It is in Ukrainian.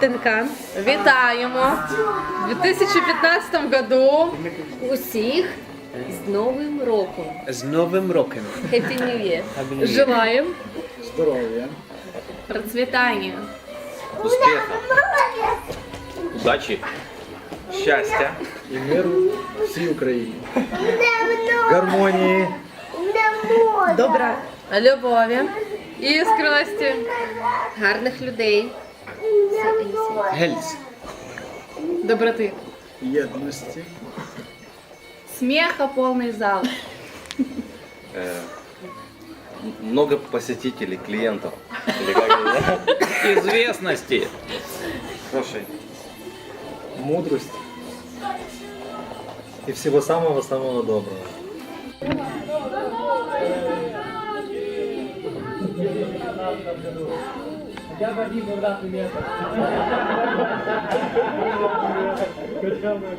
Тенкан. Вітаємо! У 2015 году усіх з Новим роком. з Новим роком. Happy New Year. Happy New Year. Желаємо Здоров'я. процвітання. успеха, удачи, счастья, І миру всій Україні. Гармонії. Добра. Любові, іскренності, гарних людей, Гельс. доброти. Єдності. Смеха повний зал. э, много посетителей, клиентов, или как это, известности. Слушай, Мудрості. І всього самого-самого доброго. क्या बड़ी बोला दुनिया पर गजब है।